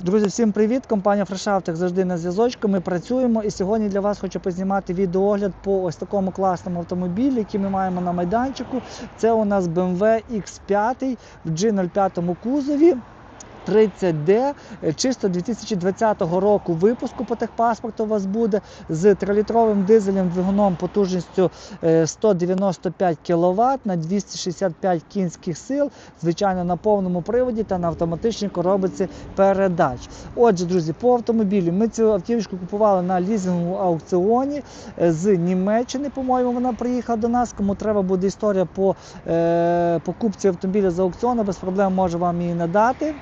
Друзі, всім привіт! Компанія Фрешафтик завжди на зв'язочку. Ми працюємо і сьогодні для вас хочу познімати відеоогляд по ось такому класному автомобілі, який ми маємо на майданчику. Це у нас BMW X5 в G05 кузові. 30D, е, чисто 2020 року випуску по техпаспорту у вас буде з 3-літровим дизелем двигуном потужністю е, 195 кВт на 265 кінських сил, звичайно, на повному приводі та на автоматичній коробиці передач. Отже, друзі, по автомобілю ми цю автівочку купували на лізинговому аукціоні е, з Німеччини. По-моєму, вона приїхала до нас. Кому треба буде історія по е, покупці автомобіля з аукціону, без проблем можу вам її надати.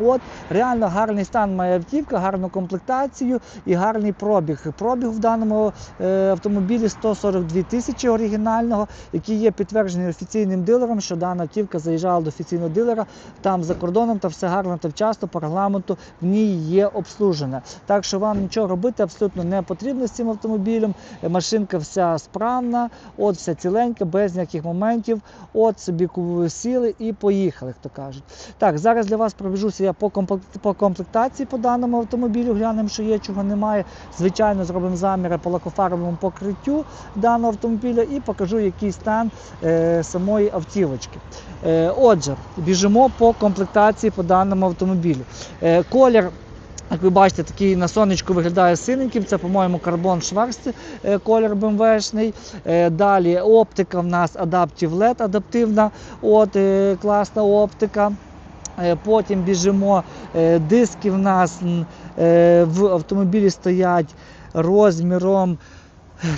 От, реально гарний стан має автівка, гарну комплектацію і гарний пробіг. Пробіг в даному е, автомобілі 142 тисячі оригінального, який є підтверджений офіційним дилером, що дана автівка заїжджала до офіційного дилера там за кордоном, та все гарно та вчасно по регламенту в ній є обслужене. Так що вам нічого робити абсолютно не потрібно з цим автомобілем. Машинка вся справна, от вся ціленька, без ніяких моментів. От собі сіли і поїхали, як то кажуть. Так, зараз для вас пробіжуся я по комплектації по даному автомобілю, глянемо, що є, чого немає. Звичайно, зробимо заміри по лакофарбовому покриттю даного автомобіля і покажу, який стан е, самої автівочки. Е, отже, біжимо по комплектації по даному автомобілю. Е, колір. Як ви бачите, такий на сонечку виглядає синеньким. Це, по-моєму, карбон шварц, е, колір БМВшний. Е, Далі оптика в нас Adaptive LED адаптивна, от, е, класна оптика. Е, Потім біжимо. е, Диски в нас е, в автомобілі стоять розміром.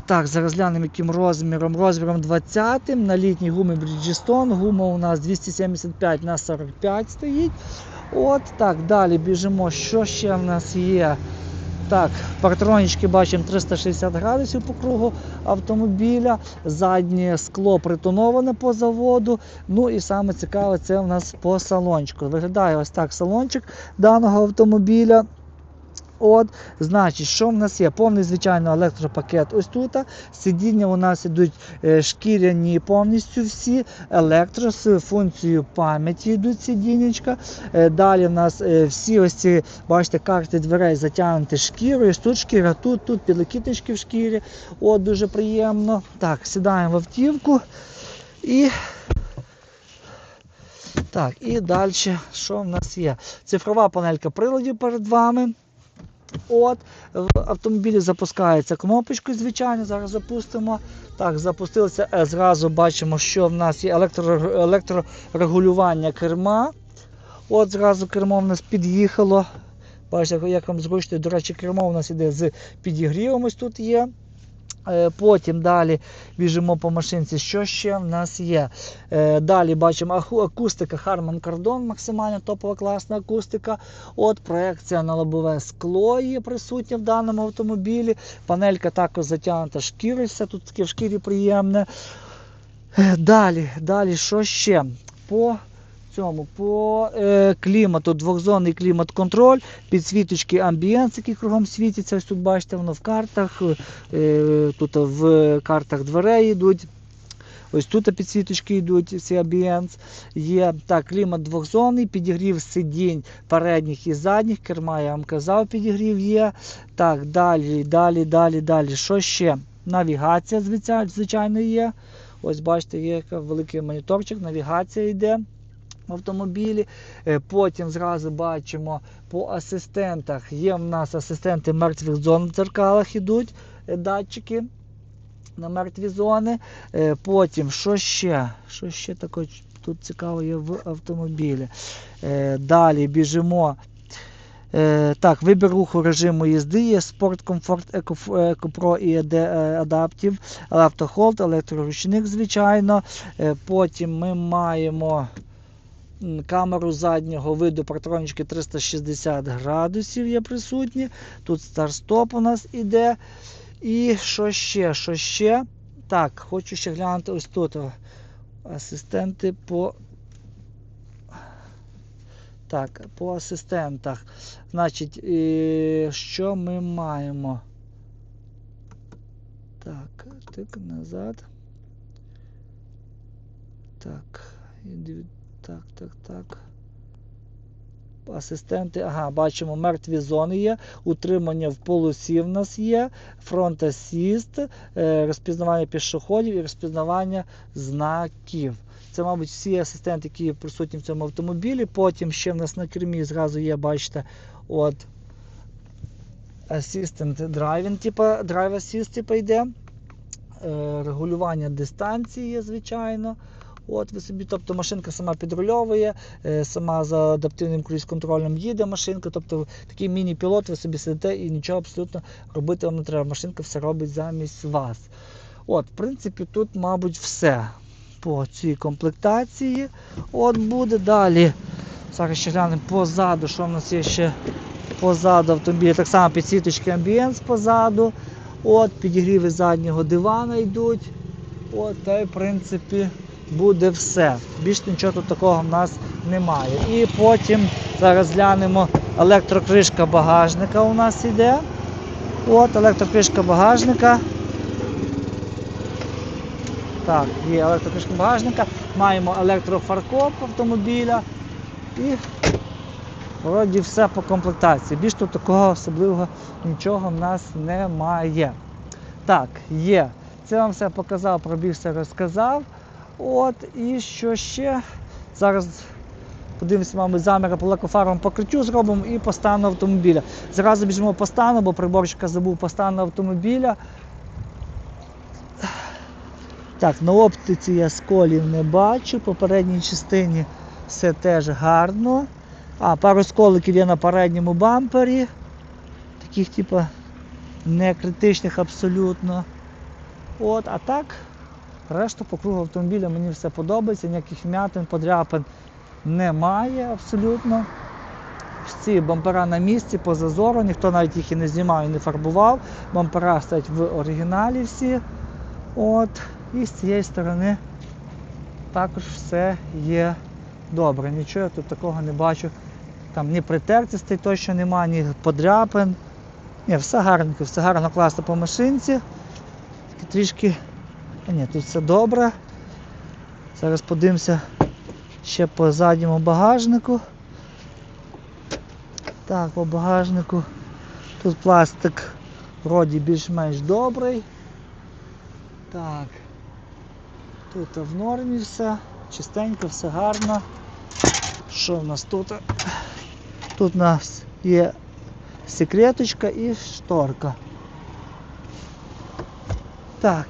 Так, зараз глянемо, яким розміром. Розміром 20 на літній гумі Bridgestone. Гума у нас 275 на 45 стоїть. От так, далі біжимо. Що ще в нас є? Так, партронічки бачимо 360 градусів по кругу автомобіля, заднє скло притоноване по заводу. Ну і саме цікаве, це у нас по салончику. Виглядає ось так салончик даного автомобіля. От, значить, що в нас є? Повний, звичайно, електропакет ось тут. Сидіння у нас ідуть е, шкіряні повністю всі, електро з функцією пам'яті йдуть сидіннячка. Е, Далі в нас е, всі ось ці, бачите, карти дверей затягнуті шкірою. Тут шкіра, тут, тут підлокітнички в шкірі. От, дуже приємно. Так, сідаємо в автівку і. Так, і далі, що в нас є? Цифрова панелька приладів перед вами. От, в автомобілі запускається кнопочкою, звичайно, зараз запустимо. Так, запустилося, е, зразу бачимо, що в нас є електро, електрорегулювання керма. От зразу кермо в нас під'їхало. Бачите, як вам зручно, до речі, кермо у нас іде з підігрівом, ось тут є. Е, Потім далі біжимо по машинці. Що ще в нас є? Е, Далі бачимо акустика Harman Kardon, максимально топова класна акустика. От проекція на лобове скло є присутня в даному автомобілі. Панелька також затягнута шкірою, все тут таке в шкірі приємне. Е, Далі, далі, що ще? По цьому, по е, клімату, двохзонний клімат-контроль, підсвіточки амбієнс, які кругом світяться. Ось тут бачите, воно в картах, е, тут в картах дверей йдуть. Ось тут підсвіточки йдуть, ці амбієнс. Є так, клімат двохзонний, підігрів сидінь передніх і задніх, керма, я вам казав, підігрів є. Так, далі, далі, далі, далі. Що ще? Навігація, звичайно, є. Ось бачите, є великий моніторчик, навігація йде автомобілі. Е, Потім зразу бачимо по асистентах. Є в нас асистенти мертвих зон в дзеркалах ідуть, е, датчики на мертві зони. Е, Потім, що ще? Що ще таке тут цікаво є в автомобілі? Далі біжимо. Так, вибір руху режиму їзди є Eco, Eco Pro і AD, е, Adaptive, електроручник, звичайно. Потім ми маємо камеру заднього виду партронічки 360 градусів є присутні. Тут старт-стоп у нас іде. І що ще? Що ще? Так, хочу ще глянути ось тут. Асистенти по. Так, по асистентах. Значить, е, що ми маємо? Так, тик назад. Так. Так, так, так. Асистенти, ага, бачимо, мертві зони є, утримання в полосі в нас є, фронт асіст, е, розпізнавання пішоходів і розпізнавання знаків. Це, мабуть, всі асистенти, які присутні в цьому автомобілі. Потім ще в нас на кермі зразу є, бачите, от Assistant Driving, типа Drive Assist, типа йде. Е, Регулювання дистанції є, звичайно. От ви собі, тобто машинка сама підрульовує, е, сама за адаптивним круїз-контролем їде машинка. Тобто такий міні-пілот, ви собі сидите і нічого абсолютно робити вам не треба. Машинка все робить замість вас. От, в принципі, тут, мабуть, все по цій комплектації. От буде далі. Зараз ще глянемо позаду, що в нас є ще позаду автомобіля. Так само підсвіточки амбієнс позаду. От, підігріви заднього дивана йдуть. От, та й в принципі буде все. Більш нічого тут такого в нас немає. І потім зараз глянемо електрокришка багажника у нас йде. От, електрокришка багажника. Так, є електрокришка багажника. Маємо електрофаркоп автомобіля. І вроді все по комплектації. Більш тут такого особливого нічого в нас немає. Так, є. Це вам все показав, пробіг все розказав. От, і що ще? Зараз подивимося, мабуть, заміри по лакофаровому покриттю зробимо і по стану автомобіля. Зразу біжимо по стану, бо приборщика забув по стану автомобіля. Так, на оптиці я сколів не бачу, по передній частині все теж гарно. А, пару сколиків є на передньому бампері. Таких, типу, не критичних абсолютно. От, а так, решта по кругу автомобіля мені все подобається, ніяких вмятин, подряпин немає абсолютно. Всі бампера на місці, по зазору, ніхто навіть їх і не знімав і не фарбував. Бампера стоять в оригіналі всі. От. І з цієї сторони також все є добре. Нічого я тут такого не бачу. Там ні притертостей точно немає, ні подряпин. Ні, все гарненько, все гарно класно по машинці. Трішки. А ні, тут все добре. Зараз подивимося ще по задньому багажнику. Так, по багажнику. Тут пластик вроді більш-менш добрий. Так. Тут в нормі все, чистенько, все гарно. Що в нас тут? Тут у нас є секреточка і шторка. Так.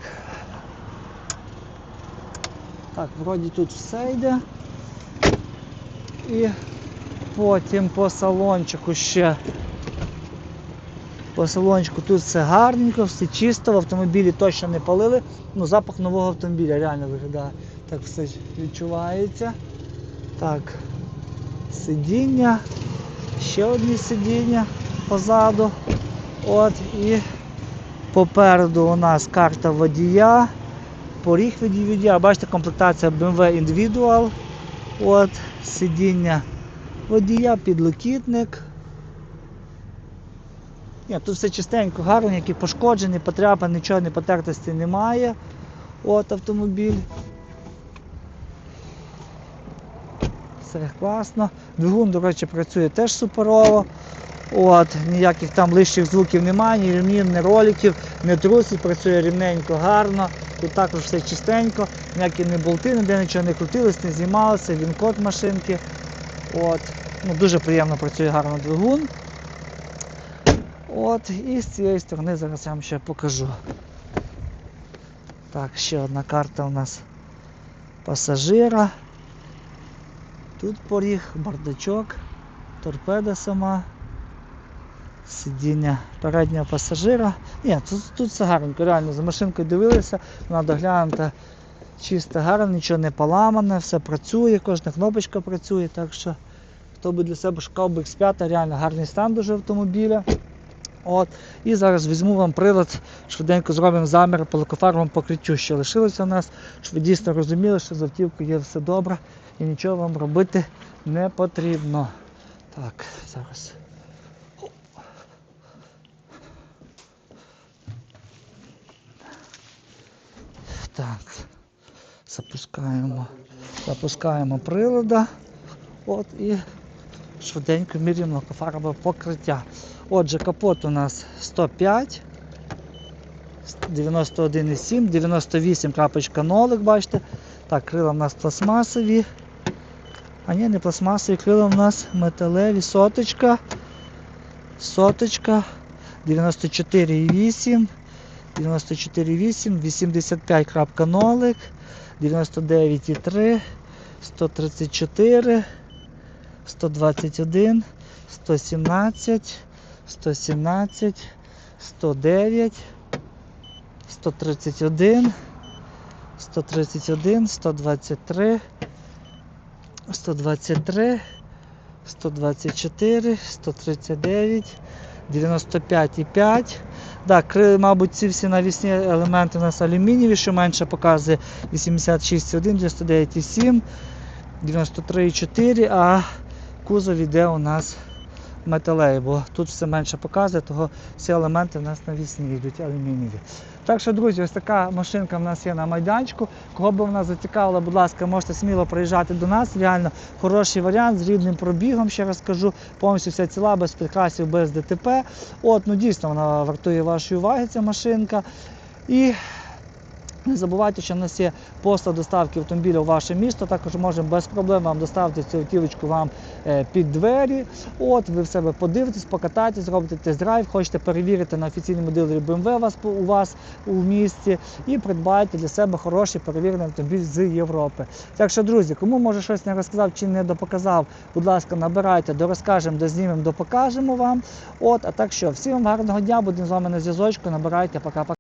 Так, вроді тут все йде. І потім по салончику ще. По салончику тут все гарненько, все чисто, в автомобілі точно не палили. Ну, запах нового автомобіля реально виглядає. Так все відчувається. Так, сидіння, ще одні сидіння позаду. От і попереду у нас карта водія, поріг від водія. Бачите, комплектація BMW Individual. От, сидіння водія, підлокітник. Ні, тут все чистенько, гарно, які пошкоджені, потрапи, нічого не потертості немає. От автомобіль. Все класно. Двигун, до речі, працює теж суперово. От, ніяких там лишніх звуків немає, ні рівнів, ні роликів, не трусить, працює рівненько, гарно. Тут також все чистенько, ніякі не болти, ніде нічого не крутилось, не знімалося, він код машинки. От. Ну, Дуже приємно працює гарно двигун. От, і з цієї сторони зараз я вам ще покажу. Так, ще одна карта у нас пасажира. Тут поріг, бардачок, торпеда сама, сидіння переднього пасажира. Ні, тут, тут все гарненько, реально за машинкою дивилися, вона доглянута чисто гарно, нічого не поламане, все працює, кожна кнопочка працює, так що хто би для себе шукав би X5, реально гарний стан дуже автомобіля. От. І зараз візьму вам прилад, швиденько зробимо замір по лакофарбовому покриттю, що лишилося у нас, щоб ви дійсно розуміли, що з автівкою є все добре і нічого вам робити не потрібно. Так, зараз. Так, запускаємо, запускаємо прилада. От і швиденько міряємо лакофарбове покриття. Отже, капот у нас 105, 91,7, 98 крапочка нолик, бачите. Так, крила в нас пластмасові. А ні, не пластмасові, крила в нас металеві, соточка. Соточка. 94,8. 94,8, 85 крапка нолик, 99,3, 134, 121, 117, 117, 109, 131, 131, 123, 123, 124, 139, 95,5. Так, мабуть, ці всі навісні елементи у нас алюмінієві, що менше показує 86,1, 99,7, 93,4, а кузов іде у нас металевий, бо тут все менше показує, того всі елементи в нас навісні йдуть алюмінієві. Так що, друзі, ось така машинка в нас є на майданчику. Кого би вона зацікавила, будь ласка, можете сміло приїжджати до нас. Реально хороший варіант з рідним пробігом, ще раз кажу, повністю вся ціла, без прикрасів, без ДТП. От, ну дійсно вона вартує вашої уваги, ця машинка. І не забувайте, що в нас є послуга доставки автомобіля у ваше місто. Також можемо без проблем вам доставити цю автівочку вам е, під двері. От, ви в себе подивитесь, покатаєтесь, зробите тест-драйв, хочете перевірити на офіційному дилері BMW у вас у місті і придбаєте для себе хороший перевірений автомобіль з Європи. Так що, друзі, кому може щось не розказав чи не допоказав, будь ласка, набирайте, дорозкажемо, дознімемо, допокажемо вам. От, а так що, всім вам гарного дня, будемо з вами на зв'язочку, набирайте, пока-пока.